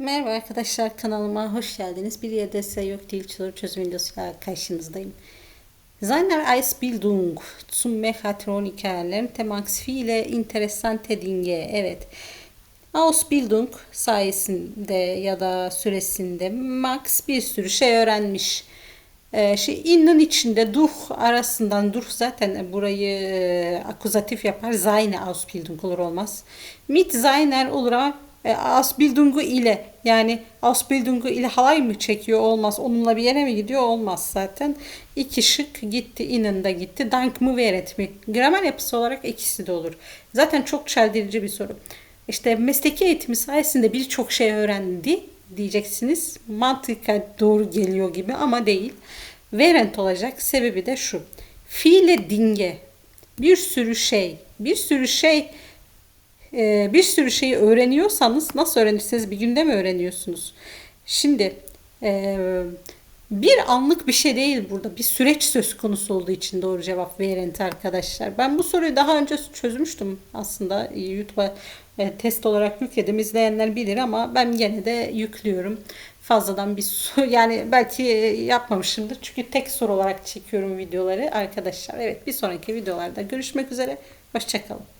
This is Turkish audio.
Merhaba arkadaşlar kanalıma hoş geldiniz. Bir YDS yok değil soru çözüm videosuyla karşınızdayım. Seiner Ausbildung zum Mechatroniker lernte Max viele interessante Dinge. Evet. Ausbildung sayesinde ya da süresinde Max bir sürü şey öğrenmiş. Ee, şey, innen içinde duh arasından duh zaten burayı e, akuzatif yapar. Seine Ausbildung olur olmaz. Mit seiner olur ama e, Ausbildung'u ile yani Ausbildung'u ile halay mı çekiyor olmaz. Onunla bir yere mi gidiyor olmaz zaten. İki şık gitti inin de gitti. Dank mı veret mi? Gramer yapısı olarak ikisi de olur. Zaten çok çeldirici bir soru. İşte mesleki eğitimi sayesinde birçok şey öğrendi diyeceksiniz. Mantıka doğru geliyor gibi ama değil. Verent olacak. Sebebi de şu. Fiile dinge. Bir sürü şey. Bir sürü şey e, bir sürü şeyi öğreniyorsanız nasıl öğrenirsiniz? Bir günde mi öğreniyorsunuz? Şimdi e, bir anlık bir şey değil burada. Bir süreç söz konusu olduğu için doğru cevap verent arkadaşlar. Ben bu soruyu daha önce çözmüştüm aslında. YouTube'a e, test olarak yükledim. İzleyenler bilir ama ben gene de yüklüyorum. Fazladan bir soru yani belki yapmamışımdır. Çünkü tek soru olarak çekiyorum videoları arkadaşlar. Evet bir sonraki videolarda görüşmek üzere. Hoşçakalın.